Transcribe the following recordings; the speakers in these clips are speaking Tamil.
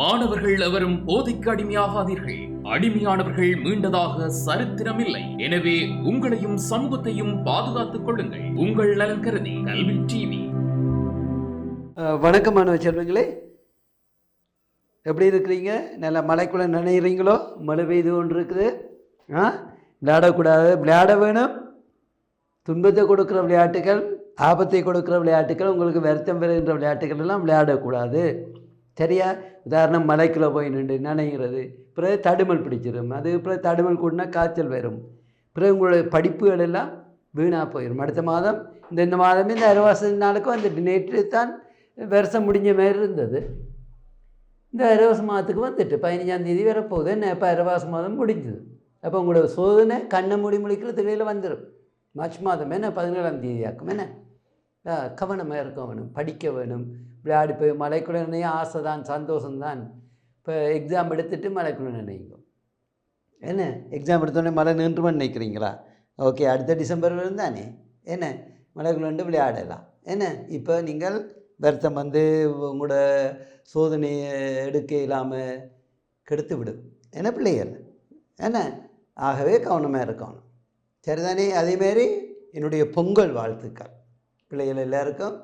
மாணவர்கள் எவரும் போதைக்கு அடிமையாகாதீர்கள். அடிமையானவர்கள் மீண்டதாக சரித்திரமில்லை. எனவே உங்களையும் சமூகத்தையும் பாதுகாத்துக் கொள்ளுங்கள். உங்கள் நலன் கருதி கல்வி டிவி. வணக்கம் மாணவ செல்வங்களே. எப்படி இருக்கிறீங்க? நல்லா மலைக்குள்ள நினைக்கிறீங்களோ மழை பெய்து கொண்டு இருக்குது ஆ? விளையாடக்கூடாது. விளையாட வேணும். துன்பத்தை கொடுக்குற விளையாட்டுகள் ஆபத்தை கொடுக்குற விளையாட்டுகள் உங்களுக்கு வருத்தம் பெறுகின்ற விளையாட்டுகள் எல்லாம் விளையாடக்கூடாது. சரியா? உதாரணம் மலைக்குள்ளே போய் நின்று நினைக்கிறது பிறகு தடுமல் பிடிச்சிடும் அது பிறகு தடுமல் கூடனா காய்ச்சல் வரும். பிறகு உங்களுடைய படிப்புகள் எல்லாம் வீணாக போயிடும் அடுத்த மாதம் இந்த இந்த மாதமே இந்த அரைவாச நாளுக்கும் வந்துட்டு நேற்று தான் வருஷம் முடிஞ்ச மாதிரி இருந்தது. இந்த அரவாச மாதத்துக்கு வந்துட்டு பதினஞ்சாம் தேதி வரப்போகுது. என்ன? இப்போ அரவாச மாதம் முடிஞ்சுது. அப்போ உங்களோட சோதனை கண்ணை மூடி முழிக்கிறதுக்கு இடையில வந்துடும் மார்ச் மாதம் என்ன? பதினேழாம் தேதி ஆக்கும். என்ன? கவனமாக இருக்க வேணும் படிக்க வேணும். விளையாடி போய் மலைக்குள்ள நினைய ஆசை தான் சந்தோஷம்தான். இப்போ எக்ஸாம் எடுத்துட்டு மலைக்குள்ள நினைங்க. என்ன? எக்ஸாம் எடுத்தோடனே மழை நின்றுமன்னு நினைக்கிறீங்களா? ஓகே அடுத்த டிசம்பர் வரும் தானே. என்ன? மலைக்குள்ள விளையாடலாம். என்ன? இப்போ நீங்கள் வருத்தம் வந்து உங்களோட சோதனையை எடுக்க இல்லாமல் கெடுத்து விடும் என்ன பிள்ளைகள்? என்ன? ஆகவே கவனமாக இருக்கணும். சரிதானே? அதேமாரி என்னுடைய பொங்கல் வாழ்த்துக்கள். பிள்ளைகள் எல்லாருக்கும்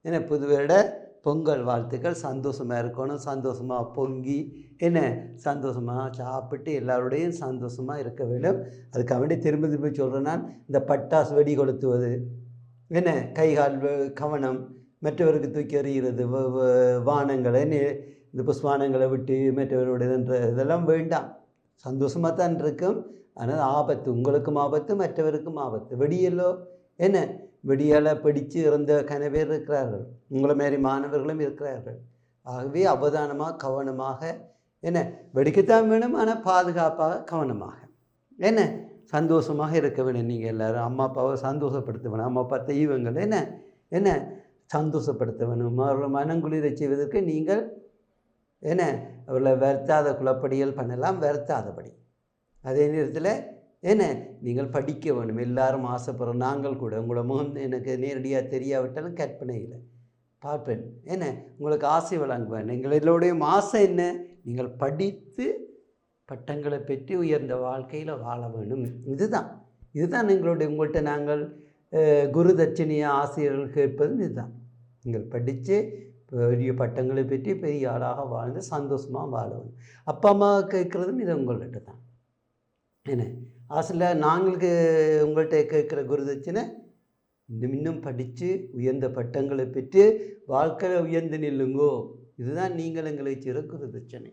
என்ன புது பொங்கல் வாழ்த்துக்கள். சந்தோஷமாக இருக்கணும் சந்தோஷமாக பொங்கி என்ன சந்தோஷமாக சாப்பிட்டு எல்லாரோடையும் சந்தோஷமாக இருக்க வேண்டும். அதுக்காக வேண்டி திரும்ப திரும்ப சொல்கிறேன் நான் இந்த பட்டாசு வெடி கொளுத்துவது என்ன கை கால் கவனம் மற்றவருக்கு தூக்கி எறிகிறது வ- வ- வானங்களை நே- இந்த புஷ்வானங்களை விட்டு மற்றவருடையதுன்ற இதெல்லாம் வேண்டாம். சந்தோஷமாக தான் இருக்கும். ஆனால் ஆபத்து உங்களுக்கும் ஆபத்து மற்றவருக்கும் ஆபத்து. வெடியல்லோ என்ன வெடியால் பிடித்து இறந்த கன பேர் இருக்கிறார்கள். உங்களை மாரி மாணவர்களும் இருக்கிறார்கள். ஆகவே அவதானமாக கவனமாக என்ன? வெடிக்கத்தான் வேணும் ஆனால் பாதுகாப்பாக கவனமாக. என்ன? சந்தோஷமாக இருக்க வேணும். நீங்கள் எல்லாரும் அம்மா அப்பாவை சந்தோஷப்படுத்த வேணும். அம்மா அப்பா தெய்வங்கள் என்ன? என்ன? சந்தோஷப்படுத்த வேணும். அவர்களை மனங்குளிர செய்வதற்கு நீங்கள் என்ன? அவர்களை வருத்தாத குலப்படிகள் பண்ணலாம் வருத்தாதபடி. அதே நேரத்தில் என்ன? நீங்கள் படிக்க வேணும் எல்லாரும் ஆசைப்படுறோம் நாங்கள் கூட உங்களோட முகம் எனக்கு நேரடியாக தெரியாவிட்டாலும் கற்பனையில் பார்ப்பேன். என்ன? உங்களுக்கு ஆசை வழங்குவேன் எங்கள் எல்லோருடையும் ஆசை என்ன? நீங்கள் படித்து பட்டங்களை பெற்று உயர்ந்த வாழ்க்கையில் வாழ வேணும் இதுதான். இதுதான் எங்களுடைய உங்கள்கிட்ட நாங்கள் குரு தட்சணிய ஆசிரியர்கள் கேட்பதும் இதுதான். நீங்கள் படித்து பெரிய பட்டங்களை பெற்று பெரிய ஆளாக வாழ்ந்து சந்தோஷமாக வாழ வேணும் அப்பா அம்மா கேட்குறதும் இது உங்கள்கிட்ட தான் என்ன? ஆசிரியர் நாங்களுக்கு உங்கள்கிட்ட கேட்குற குரு தட்சணை இன்னும் இன்னும் படித்து உயர்ந்த பட்டங்களை பெற்று வாழ்க்கையில் உயர்ந்து நில்லுங்கோ. இதுதான் நீங்கள் எங்களுக்கு சிறு குரு தட்சணை.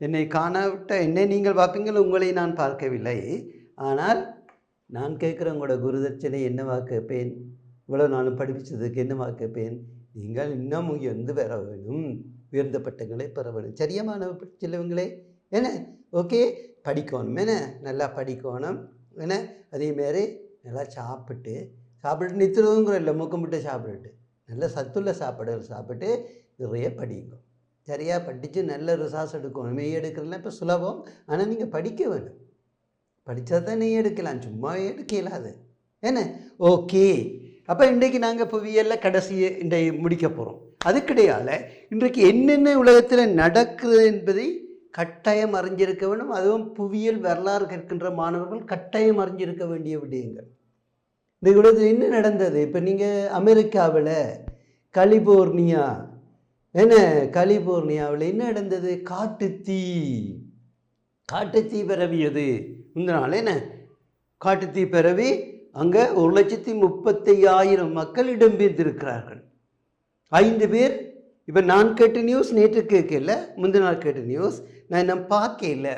என்னை காணவிட்ட என்னை நீங்கள் பார்ப்பீங்கள் உங்களை நான் பார்க்கவில்லை. ஆனால் நான் கேட்குற உங்களோட குருதட்சணை என்னவா கேட்பேன்? இவ்வளோ நானும் படிப்பிச்சதுக்கு என்னவா கேட்பேன்? நீங்கள் இன்னும் உயர்ந்து பெற வேணும். உயர்ந்த பட்டங்களை பெற வேணும். சரியா மாணவ செல்லவங்களே என்ன? ஓகே. படிக்கணும். என்ன? நல்லா படிக்கணும். என்ன? அதேமாரி நல்லா சாப்பிட்டு சாப்பிட்டு நித்துறதுங்கிற இல்லை மூக்கமிட்டு சாப்பிட்டுட்டு. நல்ல சத்துள்ள சாப்பாடுகள் சாப்பிட்டு நிறைய படிங்க. சரியா? படித்து நல்ல ரிசார்ஸ் எடுக்கணும். நெய் எடுக்கிறதுலாம் இப்போ சுலபம். ஆனால் நீங்கள் படிக்க வேணும். படித்தா தான் நெய் எடுக்கலாம். சும்மா எடுக்க அது. என்ன? ஓகே. அப்போ இன்றைக்கு நாங்கள் புவியல்ல கடைசியை இன்றைக்கு முடிக்க போகிறோம் அது கிடையாது இன்றைக்கு என்னென்ன உலகத்தில் நடக்குது என்பதை கட்டாயம் அறிஞ்சிருக்க வேண்டும். அதுவும் புவியியல் வரலாறு கற்கின்ற மாணவர்கள் கட்டாயம் அறிஞ்சிருக்க வேண்டிய விடயங்கள். இந்த விடத்தில் என்ன நடந்தது? இப்போ நீங்கள் அமெரிக்காவில் கலிபோர்னியா என்ன கலிபோர்னியாவில் என்ன நடந்தது? காட்டுத்தீ காட்டுத்தீ பரவியது. இந்த நாள் என்ன? காட்டுத்தீ பரவி அங்கே ஒரு லட்சத்தி முப்பத்தையாயிரம் மக்கள் இடம்பெயர்ந்திருக்கிறார்கள் ஐந்து பேர். இப்போ நான் கேட்ட நியூஸ் நேற்று கேட்கல முந்தின நாள் கேட்ட நியூஸ் நான் நான் பார்க்கல.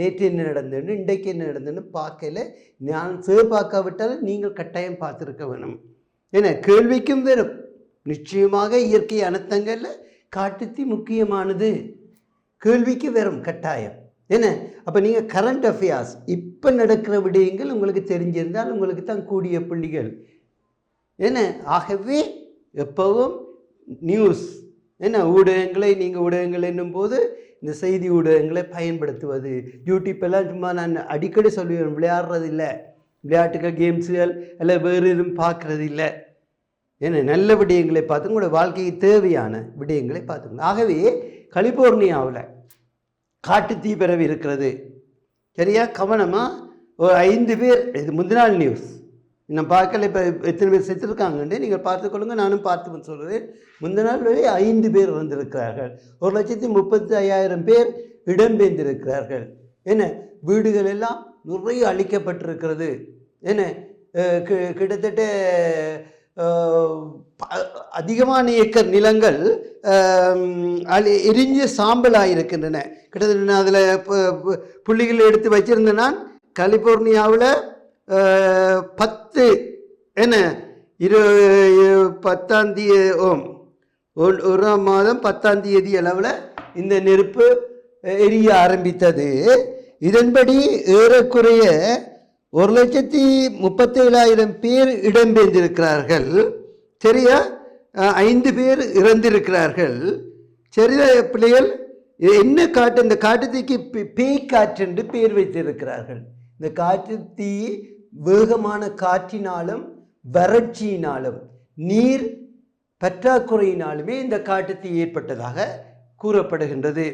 நேற்று என்ன நடந்ததுன்னு இன்றைக்கு என்ன நடந்ததுன்னு பார்க்கல. நான் சேர் பார்க்காவிட்டால் நீங்கள் கட்டாயம் பார்த்துருக்க வேணும். ஏன்னா கேள்விக்கும் வரும் நிச்சயமாக இயற்கை அனர்த்தங்களில் காட்டுத்தி முக்கியமானது. கேள்விக்கு வரும் கட்டாயம். என்ன அப்போ நீங்கள் கரண்ட் அஃபேர்ஸ் இப்போ நடக்கிற விடயங்கள் உங்களுக்கு தெரிஞ்சிருந்தால் உங்களுக்கு தான் கூடிய புள்ளிகள். என்ன ஆகவே எப்பவும் நியூஸ் என்ன ஊடகங்களை நீங்கள் ஊடகங்கள் என்னும்போது இந்த செய்தி ஊடகங்களை பயன்படுத்துவது. யூடியூப்பெல்லாம் சும்மா நான் அடிக்கடி சொல்லுவேன் விளையாடுறது இல்லை விளையாட்டுகள் கேம்ஸுகள் இல்லை வேறு எதுவும் பார்க்குறது இல்லை ஏன்னா நல்ல விடயங்களை பார்த்து உங்களோட வாழ்க்கைக்கு தேவையான விடயங்களை பார்த்துங்க ஆகவே கலிபோர்னியாவில் காட்டு தீ பரவி இருக்கிறது. சரியா? கவனமாக ஒரு ஐந்து பேர் இது முந்தினாள் நியூஸ் நான் பார்க்கல இப்போ எத்தனை பேர் செத்துருக்காங்கன்னு நீங்கள் பார்த்துக்கொள்ளுங்க நானும் பார்த்து சொல்கிறேன் முந்தின நாள் வரை ஐந்து பேர் வந்திருக்கிறார்கள். ஒரு லட்சத்தி முப்பத்தி ஐயாயிரம் பேர் இடம்பெயர்ந்திருக்கிறார்கள் என்ன? வீடுகள் எல்லாம் நிறைய அழிக்கப்பட்டிருக்கிறது. என்ன? கி- கிட்டத்தட்ட ப- அதிகமான ஏக்கர் நிலங்கள் அழி எரிஞ்சு சாம்பலாக இருக்கின்றன கிட்டத்தட்ட நான் அதில் புள்ளிகள் எடுத்து வச்சிருந்தேன் நான். கலிபோர்னியாவில் பத்து என்ன? இரு பத்தாம் தேதி ஓம். ஒராம் மாதம் பத்தாம் தேதி அளவில் இந்த நெருப்பு எரிய ஆரம்பித்தது. இதன்படி ஏறக்குறைய ஒரு லட்சத்தி முப்பத்தேழாயிரம் பேர் இடம்பெயர்ந்திருக்கிறார்கள். சரியா? ஐந்து பேர் இறந்திருக்கிறார்கள். சரியா பிள்ளைகள்? என்ன காட்டு இந்த காட்டுத்தீக்கு பே- பேய் காற்று என்று பேர் வைத்திருக்கிறார்கள். இந்த காற்று தீ வேகமான காற்றினாலும் வறட்சியினாலும் நீர் பற்றாக்குறையினாலுமே இந்த காட்டுத்தீ ஏற்பட்டதாக கூறப்படுகின்றது.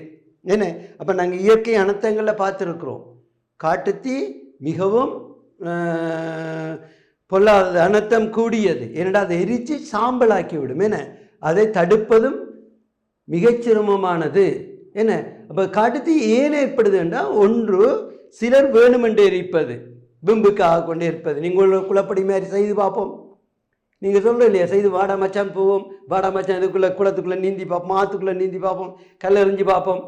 என்ன? அப்போ நாங்கள் இயற்கை அனர்த்தங்களில் பார்த்துருக்குறோம். காட்டுத்தீ மிகவும் பொல்லாத அனர்த்தம் கூடியது. ஏனடா அதை எரித்து சாம்பலாக்கி விடும் என்ன? அதை தடுப்பதும் மிகச் சிரமமானது. என்ன? அப்போ காட்டுத்தீ ஏன் ஏற்படுது என்றால் ஒன்று சிலர் வேணுமென்று எரிப்பது பிம்புக்காக கொண்டு இருப்பது. நீங்கள் குளப்படி மாதிரி செய்து பார்ப்போம். நீங்கள் சொல்ல இல்லையா? செய்து வாடா மச்சான் போவோம். வாடா மச்சான் இதுக்குள்ளே குளத்துக்குள்ளே நீந்தி பார்ப்போம் ஆற்றுக்குள்ளே நீந்தி பார்ப்போம். கல்லெறிஞ்சு பார்ப்போம்.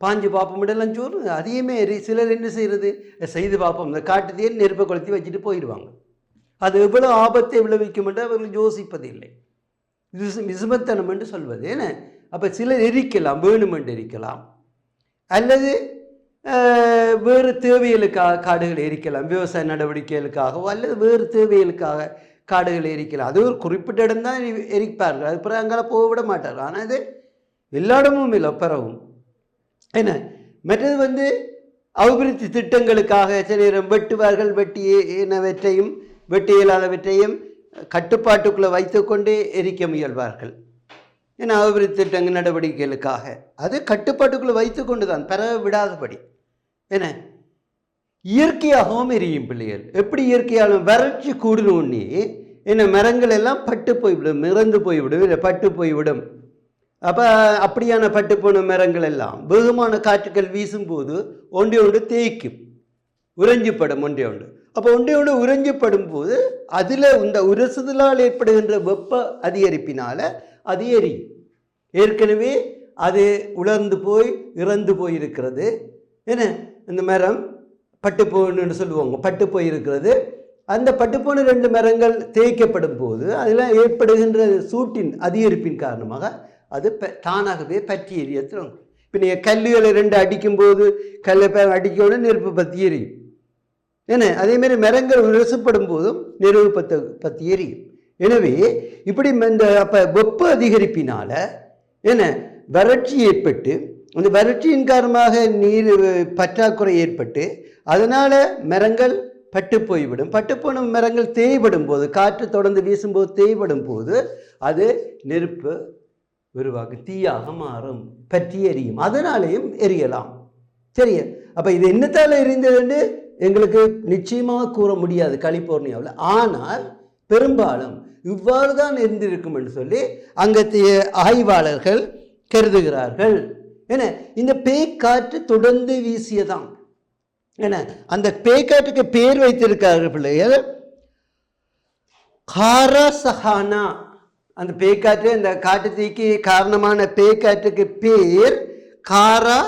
பாஞ்சு பார்ப்போம். இடெல்லாம் சொல்லுங்க. அதையுமே எரி சிலர் என்ன செய்கிறது செய்து பார்ப்போம். இந்த காட்டுத்தையே நெருப்பை கொளுத்தி வச்சுட்டு போயிடுவாங்க. அது எவ்வளோ ஆபத்தை விளைவிக்கும் என்று அவர்கள் யோசிப்பது இல்லை. விசுமத்தனம் என்று சொல்வது. ஏன்னா அப்போ சிலர் எரிக்கலாம் வேணுமென்று எரிக்கலாம். அல்லது வேறு தேவைகளுக்காக காடுகள் எரிக்கலாம் விவசாய நடவடிக்கைகளுக்காகவோ அல்லது வேறு தேவைகளுக்காக காடுகள் எரிக்கலாம். அது ஒரு குறிப்பிட்ட இடம் தான் எரிப்பார்கள். அது பிறகு அங்கே போக விட மாட்டார்கள். ஆனால் இது எல்லா இடமும் இல்லை பரவும் என்ன? மற்றது வந்து அபிவிருத்தி திட்டங்களுக்காக சில நேரம் வெட்டுவார்கள். வெட்டி என்னவற்றையும் வெட்டி இயலாதவற்றையும் கட்டுப்பாட்டுக்குள்ளே வைத்துக்கொண்டே எரிக்க முயல்வார்கள். ஏன்னா அபிவிருத்தி திட்டங்கள் நடவடிக்கைகளுக்காக. அது கட்டுப்பாட்டுக்குள்ளே வைத்துக்கொண்டு தான் பெற விடாதபடி. என்ன? இயற்கையாகவும் எரியும் பிள்ளைகள். எப்படி இயற்கையாலும் வறட்சி கூடணுன்னே என்ன மரங்கள் எல்லாம் பட்டு போய்விடும் இறந்து போய்விடும் இல்லை பட்டு போய்விடும். அப்போ அப்படியான பட்டு போன மரங்கள் எல்லாம் வெகுமான காற்றுகள் வீசும்போது ஒன்றே ஒன்று தேய்க்கும். உறைஞ்சிப்படும் ஒன்றே ஒன்று. அப்போ ஒன்றே ஒன்று உறைஞ்சிப்படும் போது அதில் இந்த உரசுதலால் ஏற்படுகின்ற வெப்ப அதிகரிப்பினால் அது எரியும் ஏற்கனவே அது உலர்ந்து போய் இறந்து போயிருக்கிறது. என்ன? இந்த மரம் பட்டு சொல்லுவாங்க. பட்டுப்பூ இருக்கிறது. அந்த பட்டுப்போன ரெண்டு மரங்கள் தேய்க்கப்படும் போது அதில் ஏற்படுகின்ற சூட்டின் அதிகரிப்பின் காரணமாக அது ப- தானாகவே பற்றி எரியத்துறோம் இப்போ நீங்கள் கல்லுகளை ரெண்டு அடிக்கும்போது கல்லை ப- அடிக்கோட நெருப்பு பற்றி எரியும். என்ன அதேமாரி மரங்கள் விரசப்படும் போதும் நெருப்பு பத்த பற்றி எரியும். எனவே இப்படி இந்த அப்போ வெப்ப அதிகரிப்பினால் என்ன வறட்சி ஏற்பட்டு அந்த வறட்சியின் காரணமாக நீர் பற்றாக்குறை ஏற்பட்டு அதனால் மரங்கள் பட்டு போய்விடும். பட்டு போன மரங்கள் தேய்படும் போது காற்று தொடர்ந்து வீசும்போது தேய்படும் போது அது நெருப்பு உருவாகும் தீயாக மாறும் பற்றி எரியும். அதனாலேயும் எரியலாம். சரி அப்போ இது என்னத்தால் எரிந்ததுன்னு எங்களுக்கு நிச்சயமாக கூற முடியாது கலிபோர்னியாவில். ஆனால் பெரும்பாலும் இவ்வாறு தான் இருந்திருக்கும் என்று சொல்லி அங்கத்திய ஆய்வாளர்கள் கருதுகிறார்கள். ஏன்னா இந்த பேய்க்காற்று தொடர்ந்து வீசியதான் ஏன்னா அந்த பேய்க்காற்றுக்கு பேர் வைத்திருக்கிறார்கள் பிள்ளைகள். காரசஹானா. அந்த பேய்க்காற்று அந்த காட்டு தீக்கு காரணமான பேய்க்காற்றுக்கு பேர் காரா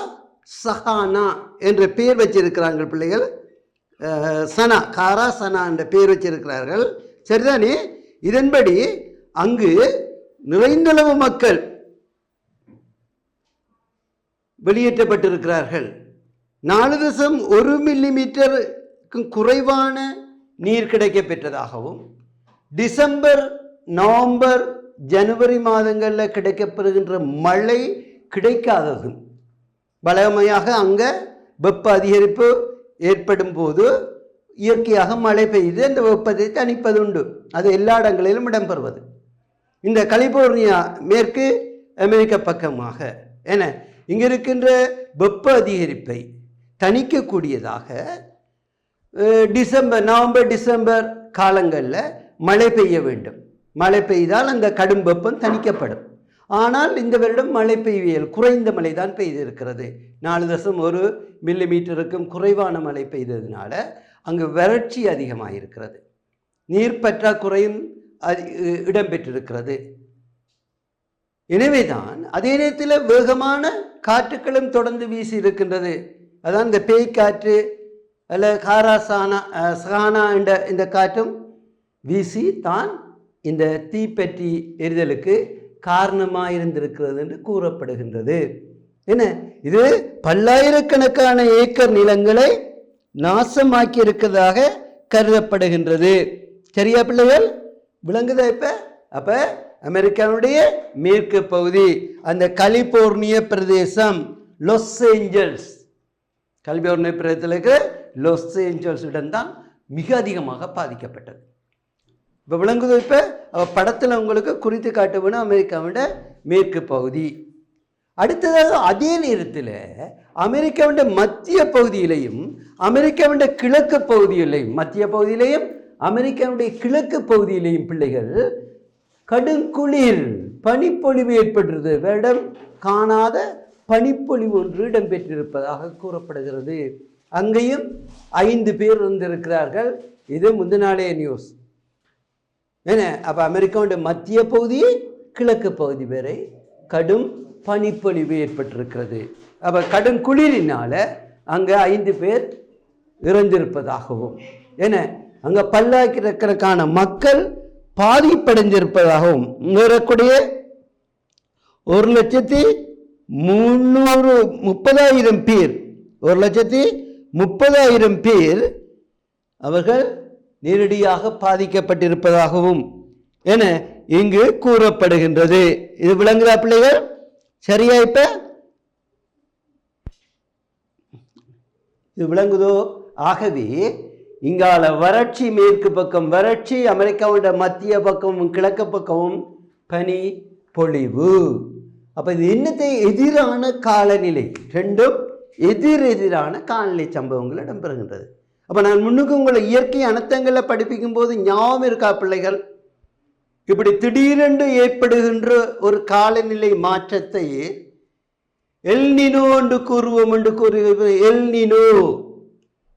சஹானா என்ற பேர் வச்சிருக்கிறாங்க பிள்ளைகள். சனா காரா சனா என்ற பேர் வச்சிருக்கிறார்கள். சரிதானே? இதன்படி அங்கு நிறைந்தளவு மக்கள் வெளியேற்றப்பட்டிருக்கிறார்கள். நாலு தசம் ஒரு மில்லி மீட்டருக்கும் குறைவான நீர் கிடைக்க பெற்றதாகவும் டிசம்பர் நவம்பர் ஜனவரி மாதங்களில் கிடைக்கப்பெறுகின்ற மழை கிடைக்காததும் வளமையாக அங்கே வெப்ப அதிகரிப்பு ஏற்படும் போது இயற்கையாக மழை பெய்து அந்த வெப்பத்தை தணிப்பதுண்டு. அது எல்லா இடங்களிலும் இடம்பெறுவது. இந்த கலிபோர்னியா மேற்கு அமெரிக்க பக்கமாக என்ன இங்கே இருக்கின்ற வெப்ப அதிகரிப்பை தணிக்கக்கூடியதாக டிசம்பர் நவம்பர் டிசம்பர் காலங்களில் மழை பெய்ய வேண்டும். மழை பெய்தால் அந்த கடும் வெப்பம் தணிக்கப்படும். ஆனால் இந்த வருடம் மழை பெய்வியல் குறைந்த மழை தான் பெய்திருக்கிறது. நாலு தசம் ஒரு மில்லி மீட்டருக்கும் குறைவான மழை பெய்ததுனால அங்கு வறட்சி அதிகமாக இருக்கிறது நீர் பற்றாக்குறையும் இடம்பெற்றிருக்கிறது. எனவேதான் அதே நேரத்தில் வேகமான காற்றுக்களும் தொடர்ந்து வீசி இருக்கின்றது அதான் இந்த பேய் காற்று அல்ல காராசானா சானா சஹானா என்ற இந்த காற்றும் வீசி தான் இந்த தீப்பற்றி எரிதலுக்கு காரணமாக இருந்திருக்கிறது என்று கூறப்படுகின்றது. என்ன? இது பல்லாயிரக்கணக்கான ஏக்கர் நிலங்களை நாசமாக்கி இருக்கிறதாக கருதப்படுகின்றது. சரியா பிள்ளைகள்? விளங்குதா இப்போ? அப்போ அமெரிக்காவுடைய மேற்கு பகுதி அந்த கலிபோர்னிய பிரதேசம் லாஸ் ஏஞ்சல்ஸ் கலிபோர்னிய பிரதேசத்தில் இருக்கிற லாஸ் ஏஞ்சல்ஸுடன் தான் மிக அதிகமாக பாதிக்கப்பட்டது. இப்போ விளங்குது இப்போ படத்தில் உங்களுக்கு குறித்து காட்ட அமெரிக்காவோட மேற்கு பகுதி. அடுத்ததாக அதே நேரத்தில் அமெரிக்காவுடைய மத்திய பகுதியிலையும் அமெரிக்காவுடைய கிழக்கு பகுதியிலையும் மத்திய பகுதியிலையும் அமெரிக்காவுடைய கிழக்கு பகுதியிலையும் பிள்ளைகள் கடுங்குளிர் பனிப்பொழிவு ஏற்பட்டது வேடம் காணாத பனிப்பொழிவு ஒன்று இடம்பெற்றிருப்பதாக கூறப்படுகிறது. அங்கேயும் ஐந்து பேர் இருந்திருக்கிறார்கள் இது முந்தினாலே நியூஸ். என்ன? அப்போ அமெரிக்காவுடைய மத்திய பகுதி கிழக்கு பகுதி வரை கடும் பனிப்பொழிவு ஏற்பட்டிருக்கிறது. அப்போ கடும் குளிரினால் அங்கே ஐந்து பேர் இறந்திருப்பதாகவும் என்ன? அங்கே பல்லாயிரக்கணக்கான மக்கள் பாதிப்படைஞ்சிருப்பதாகவும் ஏறக்கூடிய ஒரு லட்சத்தி முந்நூறு முப்பதாயிரம் பேர் ஒரு லட்சத்தி முப்பதாயிரம் பேர் அவர்கள் நேரடியாக பாதிக்கப்பட்டிருப்பதாகவும் என இங்கு கூறப்படுகின்றது. இது விளங்குதா பிள்ளைகள்? சரியா இப்ப? இது விளங்குதோ? ஆகவே இங்கால வறட்சி மேற்கு பக்கம் வறட்சி அமெரிக்காவோட மத்திய பக்கமும் கிழக்கு பக்கமும் பனி பொழிவு. அப்போ இது என்னத்தை எதிரான காலநிலை? ரெண்டும் எதிர் எதிரான காலநிலை சம்பவங்கள் இடம்பெறுகின்றது. அப்போ நான் முன்னுக்கு உங்களை இயற்கை அனர்த்தங்களை படிப்பிக்கும் போது ஞாபகம் இருக்கா பிள்ளைகள்? இப்படி திடீரென்று ஏற்படுகின்ற ஒரு காலநிலை மாற்றத்தை எல்னினோ என்று கூறுவோம் என்று கூறுகிறது எல்னினோ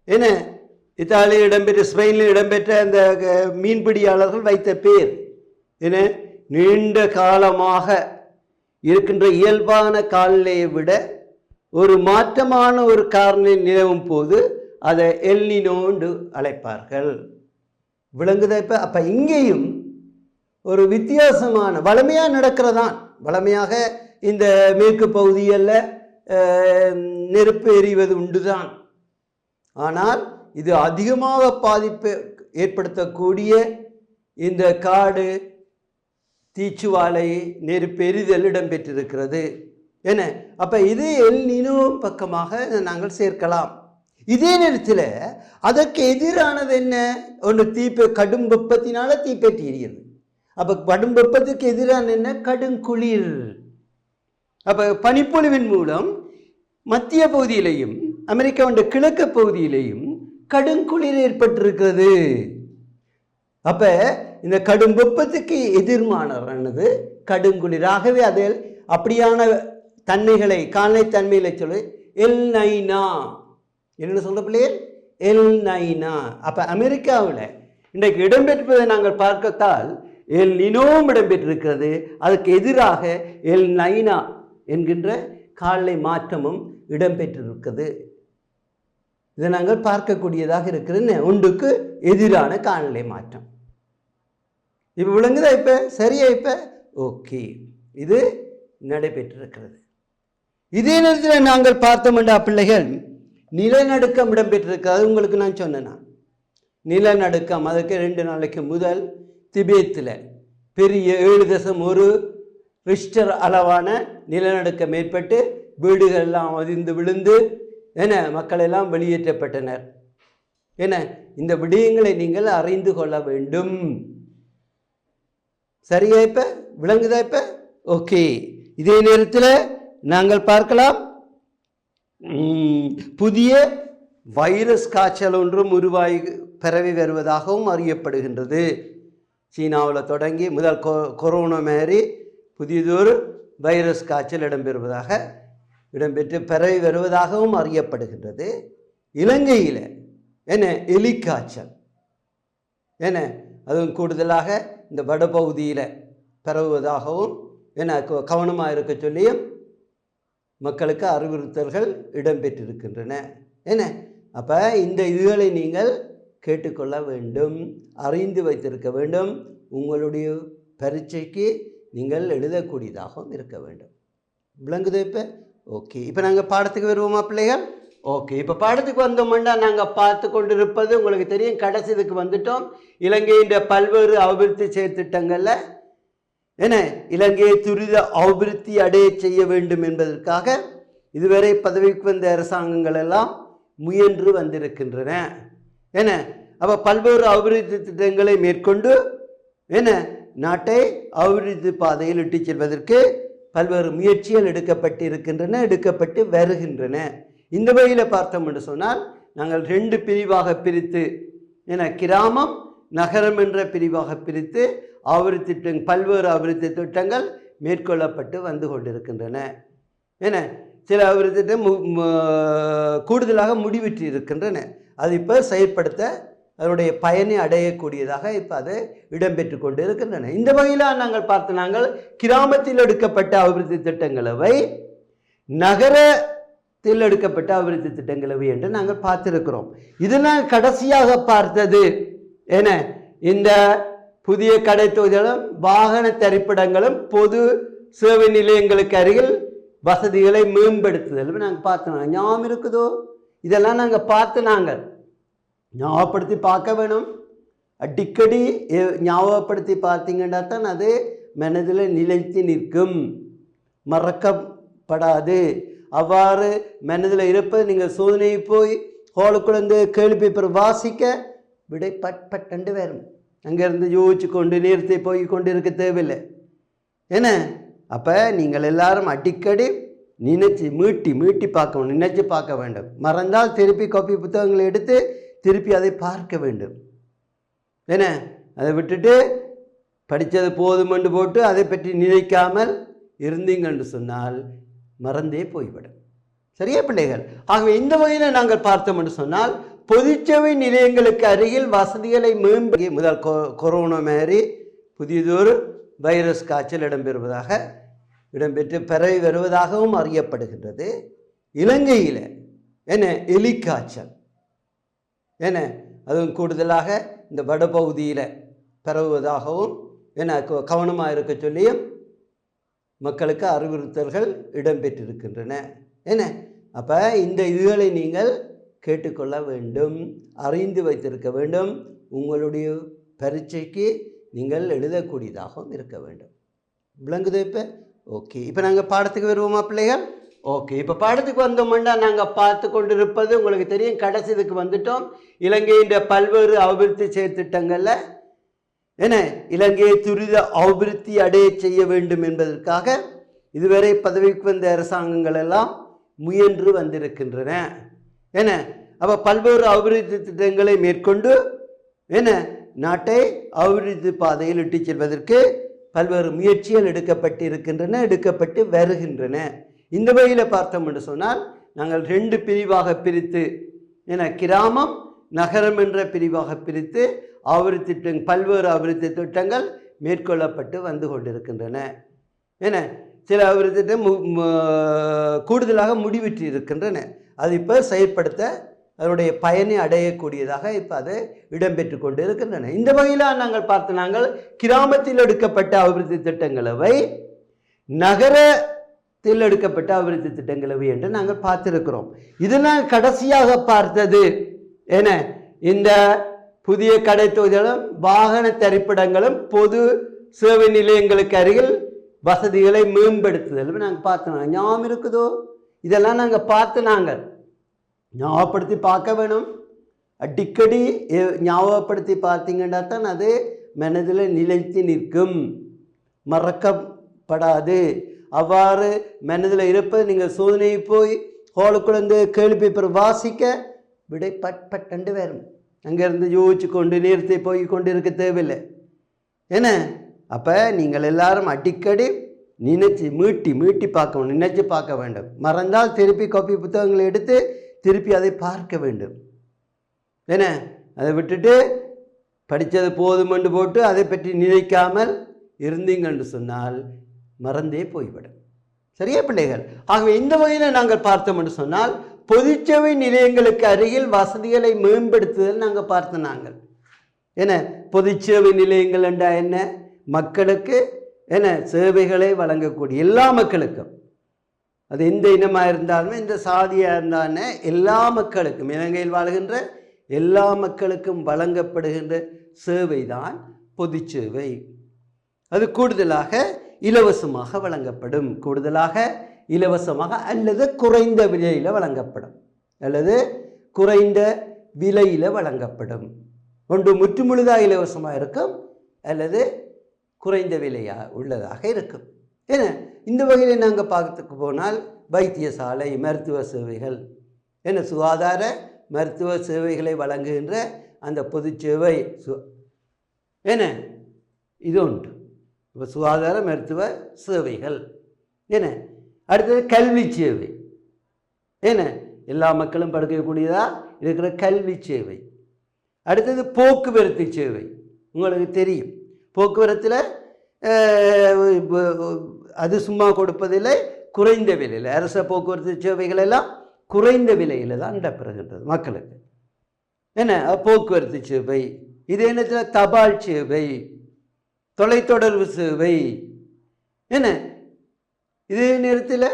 என்ன? இத்தாலியில் இடம்பெற்ற ஸ்பெயினில் இடம்பெற்ற அந்த மீன்பிடியாளர்கள் வைத்த பேர் என்ன? நீண்ட காலமாக இருக்கின்ற இயல்பான காலநிலையை விட ஒரு மாற்றமான ஒரு காரணி நிலவும் போது அதை எல்லினோண்டு அழைப்பார்கள். விளங்குதா இப்போ? அப்போ இங்கேயும் ஒரு வித்தியாசமான வளமையாக நடக்கிறதான். வளமையாக இந்த மேற்கு பகுதியில் நெருப்பு எறிவது உண்டுதான். ஆனால் இது அதிகமாக பாதிப்பு ஏற்படுத்தக்கூடிய இந்த காடு தீச்சுவாலை நெருப்பு இடம்பெற்றிருக்கிறது. என்ன? அப்போ இது எல் நினோ பக்கமாக நாங்கள் சேர்க்கலாம். இதே நேரத்தில் அதற்கு எதிரானது என்ன? ஒன்று தீப்ப கடும் வெப்பத்தினால தீப்பெட்டி எரியுது அப்போ கடும் வெப்பத்துக்கு எதிரான என்ன? கடுங்குளிர் அப்போ பனிப்பொழிவின் மூலம் மத்திய பகுதியிலையும் அமெரிக்காவுடைய கிழக்கு பகுதியிலையும் கடுங்குளிர் ஏற்பட்டிருக்கிறது. அப்ப இந்த கடும் வெப்பத்துக்கு எதிர்மானது கடுங்குளிர் ஆகவே அதில் அப்படியான தன்மைகளை காலை தன்மைகளை சொல்லு எல் நைனா. என்ன சொல்ற பிள்ளைகள் எல் நைனா. அப்ப அமெரிக்காவில் இன்றைக்கு இடம்பெற்றிருப்பதை நாங்கள் பார்க்கத்தால் எல் நினோம் இடம்பெற்றிருக்கிறது. அதுக்கு எதிராக எல் நைனா என்கின்ற காலை மாற்றமும் இடம்பெற்றிருக்கிறது. இதை நாங்கள் பார்க்கக்கூடியதாக இருக்கிறது. ஒன்றுக்கு எதிரான காலநிலை மாற்றம். இப்போ விளங்குதா இப்போ? சரியா இப்போ? ஓகே. இது நடைபெற்றிருக்கிறது. இதே நேரத்தில் நாங்கள் பார்த்தோம்டா பிள்ளைகள் நிலநடுக்கம் இடம்பெற்றிருக்காது உங்களுக்கு நான் சொன்னேன்னா நிலநடுக்கம். அதுக்கு ரெண்டு நாளைக்கு முதல் திபேத்தில் பெரிய ஏழு தசம் ஒரு ரிஸ்டர் அளவான நிலநடுக்கம் ஏற்பட்டு வீடுகள் எல்லாம் அதிர்ந்து விழுந்து என்ன மக்கள் எல்லாம் வெளியேற்றப்பட்டனர். என்ன இந்த விடயங்களை நீங்கள் அறிந்து கொள்ள வேண்டும். சரியா இப்ப? விளங்குதா இப்ப? ஓகே. இதே நேரத்தில் நாங்கள் பார்க்கலாம். புதிய வைரஸ் காய்ச்சல் ஒன்றும் உருவாகி பரவி வருவதாகவும் அறியப்படுகின்றது. சீனாவில் தொடங்கி முதல் கொ கொரோனா மாதிரி புதியதொரு வைரஸ் காய்ச்சல் இடம்பெறுவதாக இடம்பெற்று பரவி வருவதாகவும் அறியப்படுகின்றது. இலங்கையில் என்ன எலிக்காய்ச்சல். என்ன அதுவும் கூடுதலாக இந்த வடபகுதியில் பரவுவதாகவும் என்ன கவனமாக இருக்க சொல்லியும் மக்களுக்கு அறிவுறுத்தல்கள் இடம்பெற்றிருக்கின்றன. என்ன அப்போ இந்த இதுகளை நீங்கள் கேட்டுக்கொள்ள வேண்டும் அறிந்து வைத்திருக்க வேண்டும். உங்களுடைய பரீட்சைக்கு நீங்கள் எழுதக்கூடியதாகவும் இருக்க வேண்டும். விளங்குது இப்போ? ஓகே இப்போ நாங்கள் பாடத்துக்கு வருவோமா பிள்ளைகள்? ஓகே இப்போ பாடத்துக்கு வந்தோம்னா நாங்கள் பார்த்து கொண்டிருப்பது உங்களுக்கு தெரியும். கடைசி இதுக்கு வந்துட்டோம். இலங்கையின் பல்வேறு அபிவிருத்தி செயற்திட்டங்களில் என்ன? இலங்கையை துரித அபிவிருத்தி அடைய செய்ய வேண்டும் என்பதற்காக இதுவரை பதவிக்கு வந்த அரசாங்கங்கள் எல்லாம் முயன்று வந்திருக்கின்றன. என்ன? அப்போ பல்வேறு அபிவிருத்தி திட்டங்களை மேற்கொண்டு என்ன? நாட்டை அபிவிருத்தி பாதையில் இட்டுச் செல்வதற்கு பல்வேறு முயற்சிகள் எடுக்கப்பட்டு இருக்கின்றன எடுக்கப்பட்டு வருகின்றன. இந்த வகையில் பார்த்தோம் என்று சொன்னால் நாங்கள் ரெண்டு பிரிவாக பிரித்து என கிராமம் நகரம் என்ற பிரிவாக பிரித்து அபிவிருத்தி திட்டம் பல்வேறு அபிவிருத்தி திட்டங்கள் மேற்கொள்ளப்பட்டு வந்து கொண்டிருக்கின்றன. என சில அபிவிருத்தி திட்டம் கூடுதலாக முடிவிட்டு இருக்கின்றன அது இப்போ செயற்படுத்த அதனுடைய பயனை அடையக்கூடியதாக இப்போ அது இடம்பெற்று கொண்டு இருக்கின்றன இந்த வகையில் நாங்கள் பார்த்த நாங்கள் கிராமத்தில் எடுக்கப்பட்ட அபிவிருத்தி திட்டங்களவை நகரத்தில் எடுக்கப்பட்ட அபிவிருத்தி திட்டங்களவை என்று நாங்கள் பார்த்திருக்கிறோம். நாங்கள் கடைசியாக பார்த்தது என இந்த புதிய கடை தொகுதிகளும் வாகன திரைப்படங்களும் பொது சேவை நிலையங்களுக்கு அருகில் வசதிகளை மேம்படுத்துதல் நாங்கள் பார்த்தோம் ஞாபகம் இருக்குதோ? இதெல்லாம் நாங்கள் பார்த்து நாங்கள் ஞாபகப்படுத்தி பார்க்க வேணும். அடிக்கடி ஞாபகப்படுத்தி பார்த்தீங்கன்னா தான் அது மனதில் நிலைத்து நிற்கும். மறக்கப்படாது. அவ்வாறு மனதில் இருப்பது நீங்கள் சோதனை போய் ஹோலுக்குள்ளேருந்து கேள்வி பேப்பர் வாசிக்க விடை பட் பட்டண்டு வரும். அங்கேருந்து யோசிச்சு கொண்டு நிறுத்தி போய் கொண்டு இருக்க தேவையில்லை. என்ன? அப்போ நீங்கள் எல்லாரும் அடிக்கடி நினைச்சு மீட்டி மீட்டி பார்க்கணும் நினைச்சு பார்க்க வேண்டும். மறந்தால் திருப்பி காப்பி புத்தகங்களை எடுத்து திருப்பி அதை பார்க்க வேண்டும். என்ன? அதை விட்டுட்டு படித்தது போதுமென்று போட்டு அதை பற்றி நினைக்காமல் இருந்தீங்கன்னு சொன்னால் மறந்தே போய்விடும். சரியா பிள்ளைகள்? ஆகவே இந்த வகையில் நாங்கள் பார்த்தோம் என்று சொன்னால் பொதுச்சேவை நிலையங்களுக்கு அருகில் வசதிகளை மேம்படி முதல் கொ- கொரோனா மாதிரி புதியதொரு வைரஸ் காய்ச்சல் இடம்பெறுவதாக இடம்பெற்று பரவி வருவதாகவும் அறியப்படுகின்றது. இலங்கையில் என்ன? எலிக்காய்ச்சல் என்ன? அதுவும் கூடுதலாக இந்த வடபகுதியில் பரவுவதாகவும் என்ன கவனமாக இருக்க சொல்லியும் மக்களுக்கு அறிவுறுத்தல்கள் இடம்பெற்றிருக்கின்றன. என்ன? அப்போ இந்த இதுகளை நீங்கள் கேட்டுக்கொள்ள வேண்டும் அறிந்து வைத்திருக்க வேண்டும். உங்களுடைய பரீட்சைக்கு நீங்கள் எழுதக்கூடியதாகவும் இருக்க வேண்டும். விளங்குது இப்போ? ஓகே. இப்போ நாங்கள் பாடத்துக்கு வருவோமா பிள்ளைகள்? ஓகே இப்போ பாடத்துக்கு வந்தோம்னா நாங்கள் பார்த்து கொண்டிருப்பது உங்களுக்கு தெரியும். கடைசி இதுக்கு வந்துட்டோம். இலங்கையின் பல்வேறு அபிவிருத்தி செயற்திட்டங்களில் என்ன? இலங்கையை துரித அபிவிருத்தி அடைய செய்ய வேண்டும் என்பதற்காக இதுவரை பதவிக்கு வந்த அரசாங்கங்கள் எல்லாம் முயன்று வந்திருக்கின்றன. என்ன? அப்போ பல்வேறு அபிவிருத்தி திட்டங்களை மேற்கொண்டு என்ன? நாட்டை அபிவிருத்தி பாதையில் இட்டுச் செல்வதற்கு பல்வேறு முயற்சிகள் எடுக்கப்பட்டு இருக்கின்றன எடுக்கப்பட்டு வருகின்றன. இந்த வகையில் பார்த்தோம் என்று சொன்னால் நாங்கள் ரெண்டு பிரிவாக பிரித்து என கிராமம் நகரம் என்ற பிரிவாக பிரித்து அபிவிருத்தி திட்டம் பல்வேறு அபிவிருத்தி திட்டங்கள் மேற்கொள்ளப்பட்டு வந்து கொண்டிருக்கின்றன. என சில அபிவிருத்தி திட்டம் மு- கூடுதலாக முடிவிட்டு இருக்கின்றன. அது இப்போ செயற்படுத்த அதனுடைய பயனை அடையக்கூடியதாக இப்போ அது இடம்பெற்று கொண்டு இருக்கின்றன இந்த வகையில் நாங்கள் பார்த்த நாங்கள் கிராமத்தில் எடுக்கப்பட்ட அபிவிருத்தி திட்டங்களவை நகர தேர்ந்தெடுக்கப்பட்ட அபிவிருத்தி திட்டங்களவை என்று நாங்கள் பார்த்திருக்கிறோம். இதெல்லாம் கடைசியாக பார்த்தது என்ன? இந்த புதிய கடை தொகுதிகளும் வாகன திரைப்படங்களும் பொது சேவை நிலையங்களுக்கு அருகில் வசதிகளை மேம்படுத்துதல் நாங்கள் பார்த்தோம். ஞாபகம் இருக்குதோ? இதெல்லாம் நாங்கள் பார்த்து நாங்கள் ஞாபகப்படுத்தி பார்க்க வேணும். அடிக்கடி ஞாபகப்படுத்தி பார்த்தீங்கன்னா தான் அது மனதில் நிலைத்து நிற்கும். மறக்கப்படாது. அவ்வாறு மனதில் இருப்பது நீங்கள் சோதனை போய் ஹோலுக்குள்ளேருந்து கேள்வி பேப்பர் வாசிக்க விடை பட் பட்டண்டு வரும். அங்கேருந்து யோசிச்சு கொண்டு நிறுத்தி போய் கொண்டு இருக்க தேவையில்லை. என்ன? அப்போ நீங்கள் எல்லாரும் அடிக்கடி நினைச்சு மீட்டி மீட்டி பார்க்கணும் நினைச்சு பார்க்க வேண்டும். மறந்தால் திருப்பி காப்பி புத்தகங்களை எடுத்து திருப்பி அதை பார்க்க வேண்டும். என்ன? அதை விட்டுட்டு படித்தது போதுமென்று போட்டு அதை பற்றி நினைக்காமல் இருந்தீங்கன்னு சொன்னால் மறந்தே போய்விடும். சரியா பிள்ளைகள்? ஆகவே இந்த வகையில் நாங்கள் பார்த்தோம் என்று சொன்னால் பொதுச்சேவை நிலையங்களுக்கு அருகில் வசதிகளை மேம்படுத்துதல் நாங்கள் பார்த்த நாங்கள். என்ன? பொதுச்சேவை நிலையங்கள் என்றா என்ன? மக்களுக்கு என்ன? சேவைகளை வழங்கக்கூடிய எல்லா மக்களுக்கும். அது எந்த இனமாக இருந்தாலுமே எந்த சாதியாக இருந்தானே எல்லா மக்களுக்கும் இலங்கையில் வாழ்கின்ற எல்லா மக்களுக்கும் வழங்கப்படுகின்ற சேவை தான் பொதுச்சேவை. அது கூடுதலாக இலவசமாக வழங்கப்படும். கூடுதலாக இலவசமாக அல்லது குறைந்த விலையில் வழங்கப்படும். அல்லது குறைந்த விலையில் வழங்கப்படும். ஒன்று முற்றுமுழுதாக இலவசமாக இருக்கும் அல்லது குறைந்த விலையாக உள்ளதாக இருக்கும். ஏன்னா இந்த வகையில் நாங்கள் பார்க்கறதுக்கு போனால் வைத்தியசாலை மருத்துவ சேவைகள் என்ன சுகாதார மருத்துவ சேவைகளை வழங்குகின்ற அந்த பொது சேவை சு என்ன இது உண்டு. இப்போ சுகாதார மருத்துவ சேவைகள். என்ன? அடுத்தது கல்வி சேவை. என்ன? எல்லா மக்களும் படுக்கக்கூடியதாக இருக்கிற கல்வி சேவை. அடுத்தது போக்குவரத்து சேவை. உங்களுக்கு தெரியும். போக்குவரத்தில் அது சும்மா கொடுப்பதில்லை குறைந்த விலையில். அரச போக்குவரத்து சேவைகள் எல்லாம் குறைந்த விலையில் தான் இடம்பெறுகின்றது மக்களுக்கு. என்ன? போக்குவரத்து சேவை. இது என்னத்தில் தபால் சேவை. தொலைத்தொடர்பு சேவை. என்ன? இதே நேரத்தில்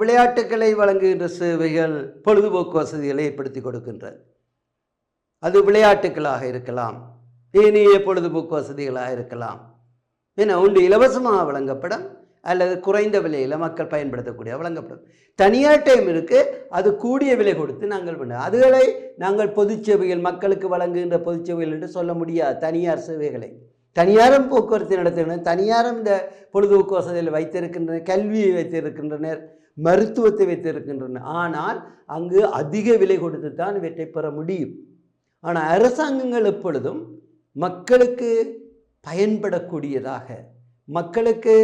விளையாட்டுக்களை வழங்குகின்ற சேவைகள் பொழுதுபோக்கு வசதிகளை ஏற்படுத்தி கொடுக்கின்றது. அது விளையாட்டுக்களாக இருக்கலாம். ஏனைய பொழுதுபோக்கு வசதிகளாக இருக்கலாம். ஏன்னா ஒன்று இலவசமாக வழங்கப்படும் அல்லது குறைந்த விலையில் மக்கள் பயன்படுத்தக்கூடிய வழங்கப்படும். தனியார் டைம் இருக்குது அது கூடிய விலை கொடுத்து நாங்கள் பண்ண அதுகளை நாங்கள் பொதுச்சேவைகள் மக்களுக்கு வழங்குகின்ற பொதுச்சேவைகள் என்று சொல்ல முடியாது தனியார் சேவைகளை. தனியாரும் போக்குவரத்து நடத்துகின்றனர் தனியாரும் இந்த பொழுதுபோக்கு வசதியில் வைத்திருக்கின்றனர் கல்வியை வைத்திருக்கின்றனர் மருத்துவத்தை வைத்திருக்கின்றனர். ஆனால் அங்கு அதிக விலை கொடுத்து தான் இவற்றை பெற முடியும். ஆனால் அரசாங்கங்கள் எப்பொழுதும் மக்களுக்கு பயன்படக்கூடியதாக மக்களுக்கு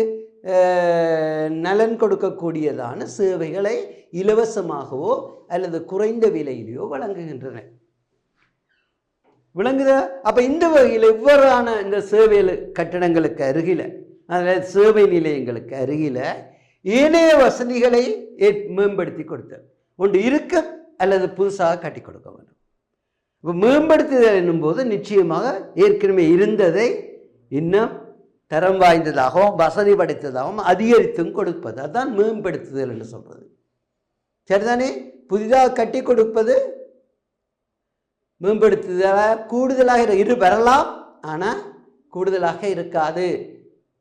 நலன் கொடுக்கக்கூடியதான சேவைகளை இலவசமாகவோ அல்லது குறைந்த விலையிலேயோ வழங்குகின்றன. விளங்குதா? அப்போ இந்த வகையில் இவ்வாறான இந்த சேவையில் கட்டடங்களுக்கு அருகில் அதில் சேவை நிலையங்களுக்கு அருகில் ஏனைய வசதிகளை ஏற்- மேம்படுத்தி கொடுத்த ஒன்று இருக்க அல்லது புதுசாக கட்டி கொடுக்க வேண்டும். இப்போ மேம்படுத்துதல் என்னும்போது நிச்சயமாக ஏற்கனவே இருந்ததை இன்னும் தரம் வாய்ந்ததாகவும் வசதி படைத்ததாகவும் அதிகரித்தும் கொடுப்பது. அதுதான் மேம்படுத்துதல் என்று சொல்கிறது சரிதானே? புதிதாக கட்டி கொடுப்பது மேம்படுத்துதலாக கூடுதலாக இரு- பெறலாம் வரலாம் ஆனால் கூடுதலாக இருக்காது.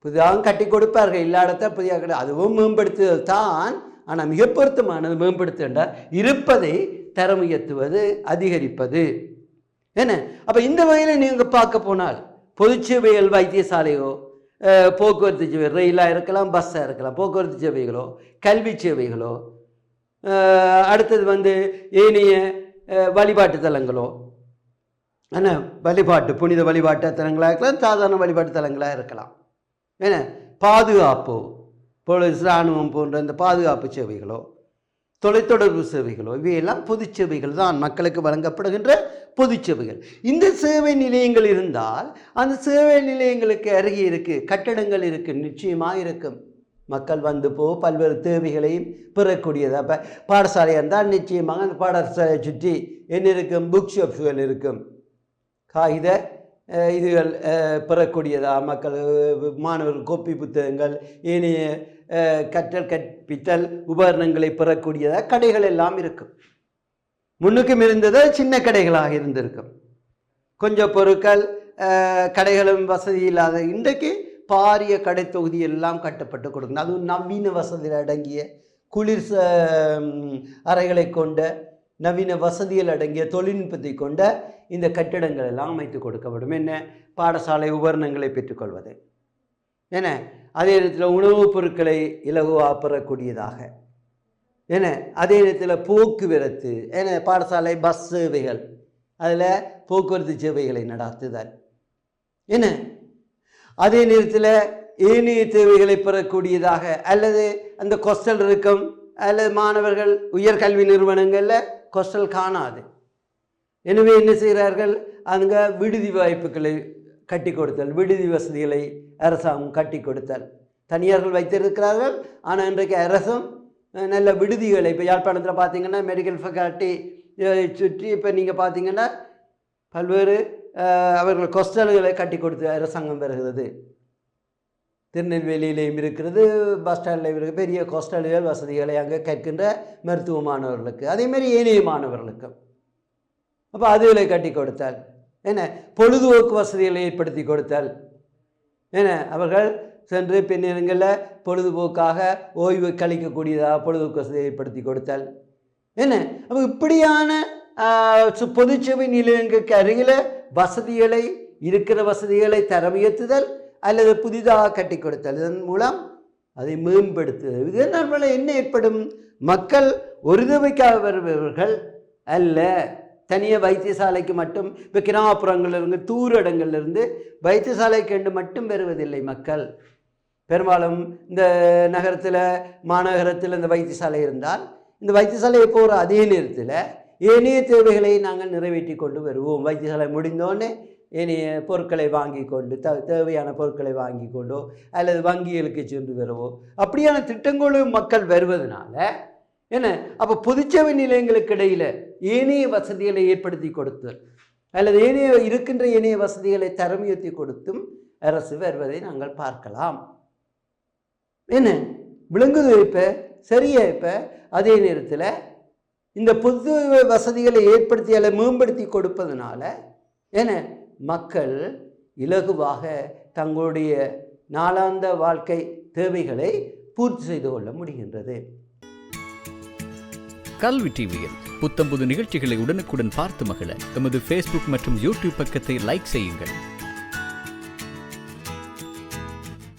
புதிதாக கட்டி கொடுப்பார்கள் எல்லா இடத்த புதிதாக அதுவும் மேம்படுத்துதல் தான். ஆனால் மிக பொருத்தமானது மேம்படுத்துகின்றார் இருப்பதை தரம் உயர்த்துவது அதிகரிப்பது. என்ன? அப்போ இந்த வகையில் நீங்கள் பார்க்க போனால் பொதுச்சேவைகள் வைத்தியசாலையோ போக்குவரத்து சேவை ரயிலாக இருக்கலாம் பஸ்ஸாக இருக்கலாம் போக்குவரத்து சேவைகளோ கல்வி சேவைகளோ அடுத்தது வந்து ஏனைய வழிபாட்டு தலங்களோ என்ன வழிபாட்டு புனித வழிபாட்டு தலங்களாக இருக்கலாம் சாதாரண வழிபாட்டு தலங்களாக இருக்கலாம். ஏன்னா பாதுகாப்பு போலீஸ் இராணுவம் போன்ற இந்த பாதுகாப்பு சேவைகளோ தொலைத்தொடர்பு சேவைகளோ இவையெல்லாம் பொது சேவைகள் தான். மக்களுக்கு வழங்கப்படுகின்ற பொது சேவைகள். இந்த சேவை நிலையங்கள் இருந்தால் அந்த சேவை நிலையங்களுக்கு அருகே இருக்கு கட்டடங்கள் இருக்கு நிச்சயமாக இருக்கும். மக்கள் வந்து போ பல்வேறு தேவைகளையும் பெறக்கூடியது அப்போ பாடசாலையாக இருந்தால் நிச்சயமாக அந்த பாடசாலையை சுற்றி என்ன இருக்கும்? புக் ஷாப்ஸ்கள் இருக்கும். காகித இதுகள் பெறக்கூடியதாக பெறக்கூடியதா? மக்கள் மாணவர்கள் கோப்பி புத்தகங்கள் ஏனைய கற்றல் கற்பித்தல் உபகரணங்களை பெறக்கூடியதாக கடைகள் எல்லாம் இருக்கும். முன்னுக்கும் இருந்தது சின்ன கடைகளாக இருந்திருக்கும். கொஞ்சம் பொருட்கள் கடைகளும் வசதி இல்லாத இன்றைக்கு பாரிய கடை தொகுதி எல்லாம் கட்டப்பட்டு கொடுக்கணும் அதுவும் நவீன வசதியில் அடங்கிய குளிர் ச- அறைகளை கொண்ட நவீன வசதிகள் அடங்கிய தொழில்நுட்பத்தை கொண்ட இந்த கட்டிடங்கள் எல்லாம் அமைத்து கொடுக்கப்படும். என்ன? பாடசாலை உபகரணங்களை பெற்றுக்கொள்வது. என்ன? அதே நேரத்தில் உணவுப் பொருட்களை இலகுவாக பெறக்கூடியதாக. என்ன? அதே நேரத்தில் போக்குவரத்து என்ன? பாடசாலை பஸ் சேவைகள். அதில் போக்குவரத்து சேவைகளை நடாத்துதல். என்ன? அதே நேரத்தில் ஏனைய தேவைகளை பெறக்கூடியதாக அல்லது அந்த கொஸ்டல் இருக்கும். அல்லது மாணவர்கள் உயர்கல்வி நிறுவனங்களில் கொஸ்டல் காணாது. எனவே என்ன செய்கிறார்கள்? அங்கே விடுதி வாய்ப்புகளை கட்டி கொடுத்தல் விடுதி வசதிகளை அரசாங்கம் கட்டி கொடுத்தல். தனியார்கள் வைத்திருக்கிறார்கள். ஆனால் இன்றைக்கு அரசும் நல்ல விடுதிகளை இப்போ யாழ்ப்பாணத்தில் பார்த்தீங்கன்னா மெடிக்கல் ஃபெக்காலிட்டி சுற்றி இப்போ நீங்கள் பார்த்தீங்கன்னா பல்வேறு அவர்கள் கொஸ்டல்களை கட்டி கொடுத்து அரசாங்கம் வருகிறது. திருநெல்வேலியிலையும் இருக்கிறது பஸ் ஸ்டாண்டில் இருக்கிற பெரிய ஹாஸ்டல்கள் வசதிகளை அங்கே கற்கின்ற மருத்துவ மாணவர்களுக்கு அதேமாரி ஏனைய மாணவர்களுக்கும் அப்போ அதுகளை கட்டி கொடுத்தால் என்ன? பொழுதுபோக்கு வசதிகளை ஏற்படுத்தி கொடுத்தால் என்ன? அவர்கள் சென்று பின்னரங்களில் பொழுதுபோக்காக ஓய்வு கழிக்கக்கூடியதாக பொழுதுபோக்கு வசதியை ஏற்படுத்தி கொடுத்தால் என்ன? அப்போ இப்படியான சு- பொதுச்சேவை நிலையங்களுக்கு அருகில் வசதிகளை இருக்கிற வசதிகளை தரம் உயர்த்துதல் அல்லது புதிதாக கட்டி கொடுத்தல் இதன் மூலம் அதை மேம்படுத்துதல். இதன் மூலம் என்ன ஏற்படும்? மக்கள் ஒரு தவைக்காக வருபவர்கள் அல்ல. தனியாக வைத்தியசாலைக்கு மட்டும் இப்போ கிராமப்புறங்களிலிருந்து தூர இடங்கள்லேருந்து வைத்தியசாலைக்கு என்று மட்டும் வருவதில்லை மக்கள். பெரும்பாலும் இந்த நகரத்தில் மாநகரத்தில் இந்த வைத்தியசாலை இருந்தால் இந்த வைத்தியசாலையை போகிற அதே நேரத்தில் ஏனைய தேவைகளை நாங்கள் நிறைவேற்றி கொண்டு வருவோம். வைத்தியசாலை முடிந்தோடனே ஏனைய பொருட்களை வாங்கி கொண்டு த தேவையான பொருட்களை வாங்கி கொண்டோ அல்லது வங்கிகளுக்கு சென்று வருவோம் அப்படியான திட்டங்களும் மக்கள் வருவதனால என்ன? அப்போ பொதுச்சேவை நிலையங்களுக்கு இடையில் ஏனைய வசதிகளை ஏற்படுத்தி கொடுத்தல் அல்லது ஏனைய இருக்கின்ற ஏனைய வசதிகளை தரமுயர்த்தி கொடுத்தும் அரசு வருவதை நாங்கள் பார்க்கலாம். என்ன? விளங்குது இப்போ? சரியா இப்போ? அதே நேரத்தில் இந்த புது வசதிகளை ஏற்படுத்தி அல்ல மேம்படுத்தி கொடுப்பதனால என மக்கள் இலகுவாக தங்களுடைய நாளாந்த வாழ்க்கை தேவைகளை பூர்த்தி செய்து கொள்ள முடிகின்றது. கல்வி டிவியில் புத்தம்புது நிகழ்ச்சிகளை உடனுக்குடன் பார்த்து மகிழ எமது ஃபேஸ்புக் மற்றும் யூடியூப் பக்கத்தை லைக் செய்யுங்கள்.